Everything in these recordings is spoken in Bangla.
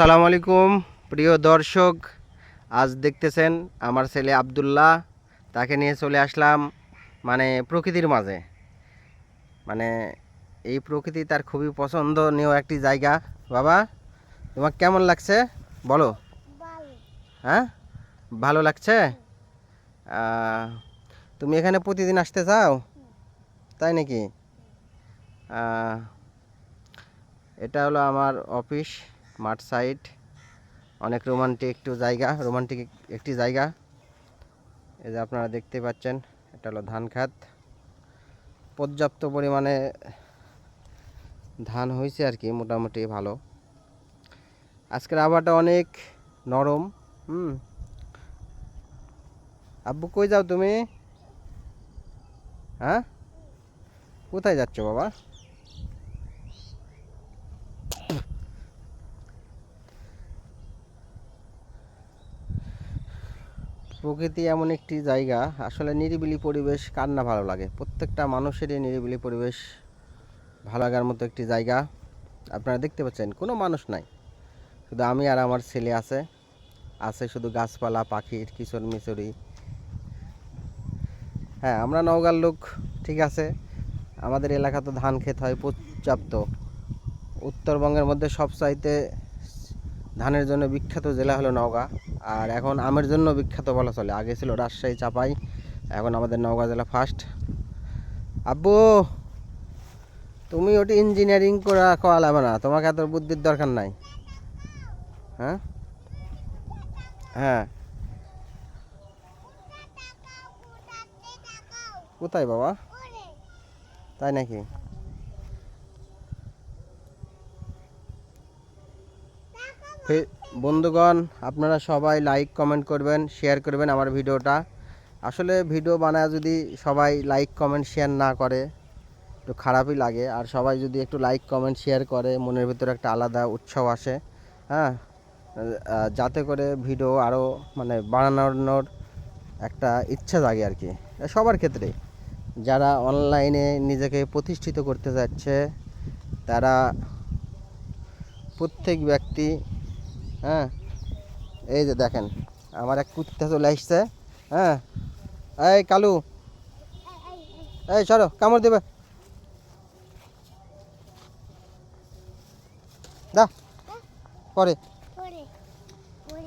সালাম আলাইকুম প্রিয় দর্শক। আজ দেখতেছেন আমার ছেলে আবদুল্লাহ তাকে নিয়ে চলে আসলাম মানে প্রকৃতির মাঝে। মানে এই প্রকৃতি তার খুবই পছন্দনীয় একটি জায়গা। বাবা তোমার কেমন লাগছে? বলো। হ্যাঁ? ভালো লাগছে? তুমি এখানে প্রতিদিন আসতে চাও? তাই নাকি? এটা হলো আমার অফিস। মাঠ সাইড। অনেক রোমান্টিক একটু জায়গা, রোমান্টিক একটি জায়গা। এই যে আপনারা দেখতে পাচ্ছেন, এটা হলো ধান খাত। পর্যাপ্ত পরিমাণে ধান হয়েছে আর কি, মোটামুটি ভালো। আজকের আবহাওয়াটা অনেক নরম, হুম। আব্বু, কই যাও তুমি? হ্যাঁ? কোথায় যাচ্ছ বাবা? প্রকৃতি এমন একটি জায়গা, আসলে নিরিবিলি পরিবেশ কার না ভালো লাগে? প্রত্যেকটা মানুষেরই নিরিবিলি পরিবেশ ভালো লাগার মতো একটি জায়গা। আপনারা দেখতে পাচ্ছেন, কোনো মানুষ নাই। শুধু আমি আর আমার ছেলে আছে। আছে শুধু গাছপালা, পাখির কিশোর মিশরি। হ্যাঁ আমরা নওগাঁর লোক, ঠিক আছে। আমাদের এলাকা তো ধান ক্ষেত হয় পর্যাপ্ত। উত্তরবঙ্গের মধ্যে সবচাইতে ধানের জন্য বিখ্যাত জেলা হলো নওগাঁ। আর এখন আমের জন্য বিখ্যাত বলা চলে। আগে ছিল রাজশাহী, চাপাই, এখন আমাদের নওগাঁ জেলা ফার্স্ট আব্বু, তুমি ওটি ইঞ্জিনিয়ারিং করা করা লাগবে না। তোমাকে এত বুদ্ধির দরকার নাই। হ্যাঁ? হ্যাঁ। কোথায় বাবা? তাই নাকি? ফে- বন্ধুগণ, আপনারা সবাই লাইক কমেন্ট করবেন শেয়ার করবেন আমার ভিডিওটা। আসলে ভিডিও বানায় যদি সবাই লাইক কমেন্ট শেয়ার না করে, একটু খারাপই লাগে। আর সবাই যদি একটু লাইক কমেন্ট শেয়ার করে, মনের ভিতরে একটা আলাদা উৎসাহ আসে হ্যাঁ? যাতে করে ভিডিও আরও মানে বানানোর একটা ইচ্ছা জাগে আর কি। সবার ক্ষেত্রে। যারা অনলাইনে নিজেকে প্রতিষ্ঠিত করতে যাচ্ছে, তারা প্রত্যেক ব্যক্তি হ্যাঁ? এই যে দেখেন আমার এক কুত্তা চলে আসছে হ্যাঁ? এই কালু এই সরো কামড় দেবে। দা পরে।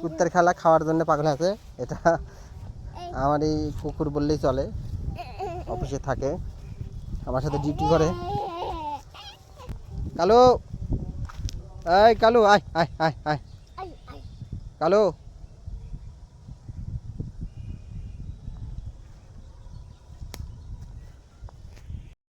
কুত্তার খেলা খাওয়ার জন্য পাগল আছে এটা আমার এই কুকুর বললেই চলে অফিসে থাকে আমার সাথে ডিউটি করে। কালু এই কালু আয় আয় আয় আয়। কালু